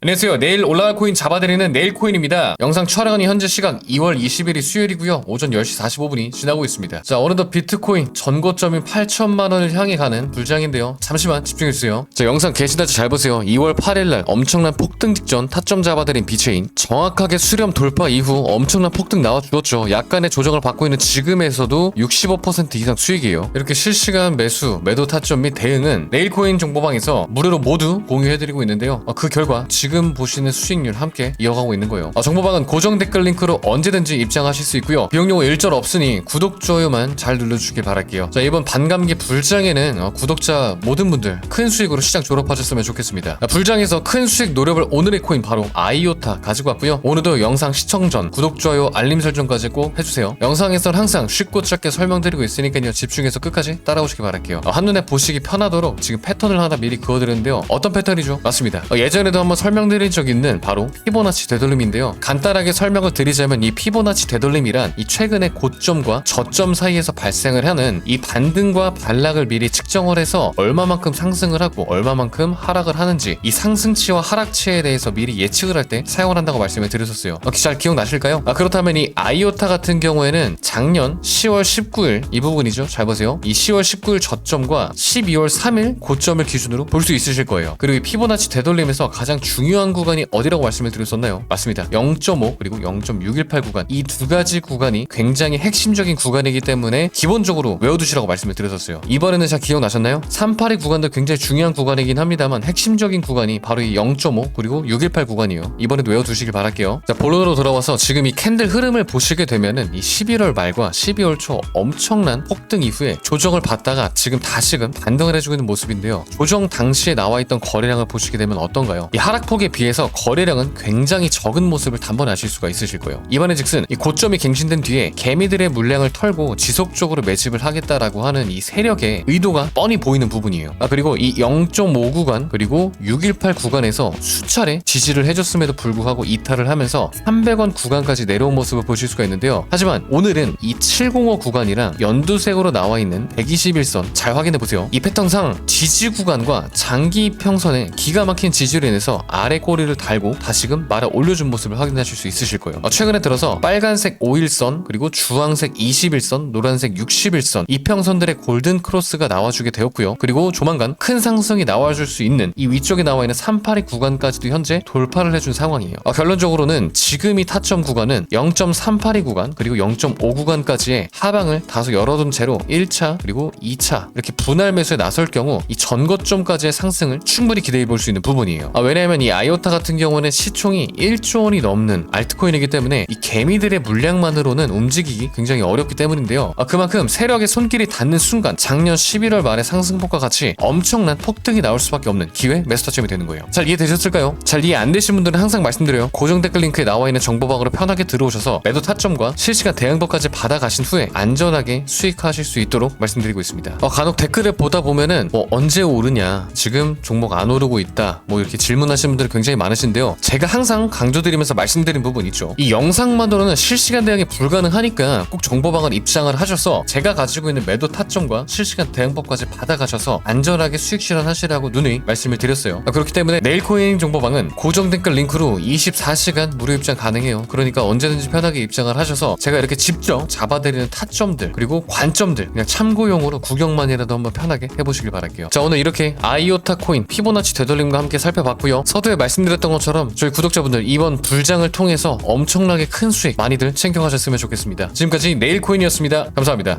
안녕하세요. 내일 올라갈 코인 잡아드리는 내일 코인입니다. 영상 촬영은 현재 시각 2월 20일이 수요일이고요. 오전 10시 45분이 지나고 있습니다. 자, 어느덧 비트코인 전고점인 8천만 원을 향해 가는 불장인데요. 잠시만 집중해주세요. 자, 영상 계시다지 잘 보세요. 2월 8일날 엄청난 폭등 직전 타점 잡아드린 비체인 정확하게 수렴 돌파 이후 엄청난 폭등 나와주었죠. 약간의 조정을 받고 있는 지금에서도 65% 이상 수익이에요. 이렇게 실시간 매수, 매도 타점 및 대응은 내일 코인 정보방에서 무료로 모두 공유해드리고 있는데요. 어, 그 결과 지금 보시는 수익률 함께 이어가고 있는 거예요. 어, 정보방은 고정 댓글 링크로 언제든지 입장하실 수 있고요. 비용 요구 일절 없으니 구독, 좋아요만 잘 눌러주길 바랄게요. 자, 이번 반감기 불장에는 어, 구독자 모든 분들 큰 수익으로 시장 졸업하셨으면 좋겠습니다. 아, 불장에서 큰 수익 노려볼 오늘의 코인 바로 아이오타 가지고 왔고요. 오늘도 영상 시청 전 구독, 좋아요, 알림 설정까지 꼭 해주세요. 영상에선 항상 쉽고 짧게 설명드리고 있으니까요. 집중해서 끝까지 따라오시길 바랄게요. 어, 한눈에 보시기 편하도록 지금 패턴을 하나 미리 그어드렸는데요. 어떤 패턴이죠? 맞습니다. 어, 예전에도 한번 설명 드린 적 있는 바로 피보나치 되돌림인데요. 간단하게 설명을 드리자면 이 피보나치 되돌림이란 이 최근의 고점과 저점 사이에서 발생을 하는 이 반등과 반락을 미리 측정을 해서 얼마만큼 상승을 하고 얼마만큼 하락을 하는지 이 상승치와 하락치에 대해서 미리 예측을 할 때 사용을 한다고 말씀을 드렸었어요. 어, 잘 기억나실까요? 아, 그렇다면 이 아이오타 같은 경우에는 작년 10월 19일 이 부분이죠. 잘 보세요. 이 10월 19일 저점과 12월 3일 고점을 기준으로 볼 수 있으실 거예요. 그리고 이 피보나치 되돌림에서 가장 중요한 구간이 어디라고 말씀을 드렸었나요? 맞습니다. 0.5 그리고 0.618 구간 이 두 가지 구간이 굉장히 핵심적인 구간이기 때문에 기본적으로 외워두시라고 말씀을 드렸었어요. 이번에는 잘 기억나셨나요? 382 구간도 굉장히 중요한 구간이긴 합니다만 핵심적인 구간이 바로 이 0.5 그리고 618 구간이에요. 이번에도 외워두시길 바랄게요. 자 본론으로 돌아와서 지금 이 캔들 흐름을 보시게 되면은 이 11월 말과 12월 초 엄청난 폭등 이후에 조정을 받다가 지금 다시금 반등을 해주고 있는 모습인데요. 조정 당시에 나와 있던 거래량을 보시게 되면 어떤가요? 이 하락폭 에 비해서 거래량은 굉장히 적은 모습을 단번에 아실 수가 있으실 거예요. 이번에 즉슨 이 고점이 갱신된 뒤에 개미들의 물량을 털고 지속적으로 매집을 하겠다라고 하는 이 세력의 의도가 뻔히 보이는 부분이에요. 아 그리고 이 0.5 구간 그리고 618 구간에서 수차례 지지를 해줬음에도 불구하고 이탈을 하면서 300원 구간까지 내려온 모습을 보실 수가 있는데요. 하지만 오늘은 이 705 구간이랑 연두색으로 나와 있는 121선 잘 확인해 보세요. 이 패턴상 지지 구간과 장기 평선에 기가 막힌 지지로 인해서 아래 꼬리를 달고 다시금 말아 올려준 모습을 확인하실 수 있으실 거예요. 어, 최근에 들어서 빨간색 5일선 그리고 주황색 21선, 노란색 61선 이평선들의 골든 크로스가 나와주게 되었고요. 그리고 조만간 큰 상승이 나와줄 수 있는 이 위쪽에 나와 있는 382 구간까지도 현재 돌파를 해준 상황이에요. 어, 결론적으로는 지금 이 타점 구간은 0.382 구간 그리고 0.5 구간까지의 하방을 다소 열어둔 채로 1차 그리고 2차 이렇게 분할 매수에 나설 경우 이 전거점까지의 상승을 충분히 기대해 볼 수 있는 부분이에요. 아, 왜냐하면 이 아이오타 같은 경우는 시총이 1조 원이 넘는 알트코인이기 때문에 이 개미들의 물량만으로는 움직이기 굉장히 어렵기 때문인데요. 아, 그만큼 세력의 손길이 닿는 순간 작년 11월 말의 상승폭과 같이 엄청난 폭등이 나올 수밖에 없는 기회 매스터점이 되는 거예요. 잘 이해되셨을까요? 잘 이해 안 되신 분들은 항상 말씀드려요. 고정 댓글 링크에 나와 있는 정보방으로 편하게 들어오셔서 매도 타점과 실시간 대응법까지 받아가신 후에 안전하게 수익하실 수 있도록 말씀드리고 있습니다. 어, 간혹 댓글을 보다 보면은 뭐 언제 오르냐, 지금 종목 안 오르고 있다, 뭐 이렇게 질문하시는 분들 이 굉장히 많으신데요. 제가 항상 강조드리면서 말씀드린 부분 있죠. 이 영상만으로는 실시간 대응이 불가능하니까 꼭 정보방을 입장을 하셔서 제가 가지고 있는 매도 타점과 실시간 대응법까지 받아가셔서 안전하게 수익 실현하시라고 누누이 말씀을 드렸어요. 아, 그렇기 때문에 내일 코인 정보방은 고정 댓글 링크로 24시간 무료 입장 가능해요. 그러니까 언제든지 편하게 입장을 하셔서 제가 이렇게 직접 잡아드리는 타점들 그리고 관점들 그냥 참고용으로 구경만이라도 한번 편하게 해보시길 바랄게요. 자 오늘 이렇게 아이오타 코인 피보나치 되돌림과 함께 살펴봤고요. 서두에 말씀드렸던 것처럼 저희 구독자분들 이번 불장을 통해서 엄청나게 큰 수익 많이들 챙겨가셨으면 좋겠습니다. 지금까지 내일 코인이었습니다. 감사합니다.